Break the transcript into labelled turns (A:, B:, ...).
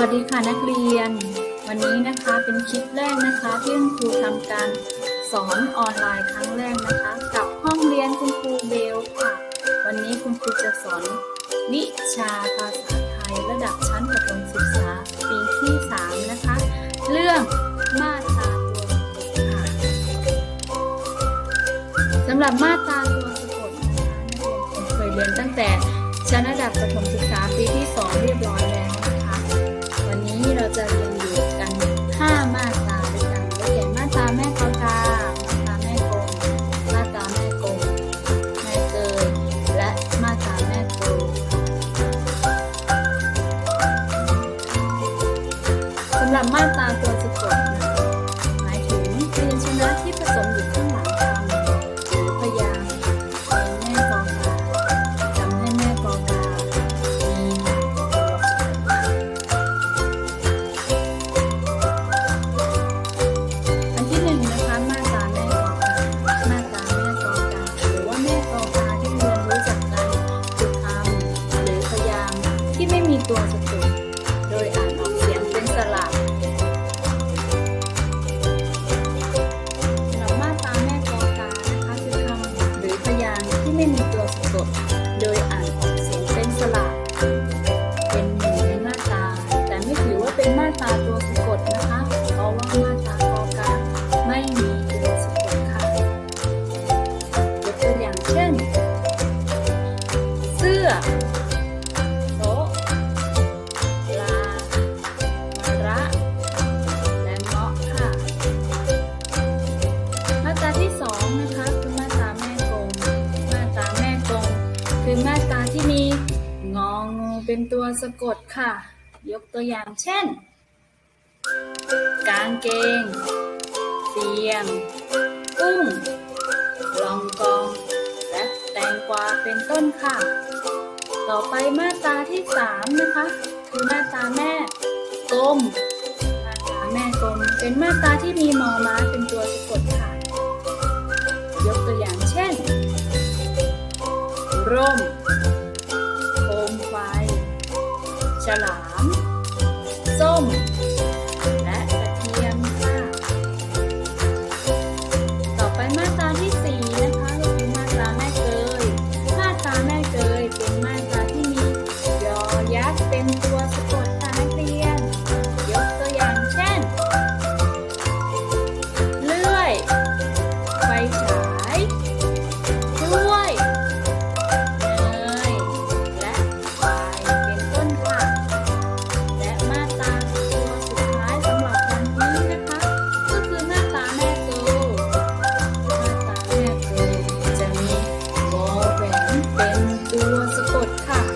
A: วัสดีค่ะนักเรียน วันนี้นะคะเป็นคลิปแรกนะคะที่ครูทำการสอนออนไลน์ครั้งแรกนะคะ กับห้องเรียนคุณครูเบลค่ะ วันนี้คุณครูจะสอนวิชาภาษาไทยระดับชั้นประถมศึกษาปีที่ 3 นะคะ เรื่องมาตราตัวสะกดค่ะสำหรับมาตราตัวสะกดนะคะนักเรียนเคยเรียนตั้งแต่ชั้นระดับประถมศึกษาปีที่ 2 เรียบร้อยแล้ว สำหรับมาตราตั ไม่มีตัวสะกด โดยอ่านออกเสียงเป็นสระเป็นหนึ่งในมาตราแต่ไม่ถือว่าเป็นมาตราตัวสะ เป็นตัวสะกดค่ะ ยกตัวอย่างเช่น กางเกง เตียง กุ้ง ลองกอง และแตงกวาเป็นต้นค่ะ ต่อไปมาตราที่สามนะคะ คือมาตราแม่กลมมาตราแม่กลมเป็นมาตราที่มีมอม้าเป็นตัวสะกดค่ะ ยกตัวอย่างเช่น ร่ม ฉลาม ส้ม ตัวสะกดค่ะ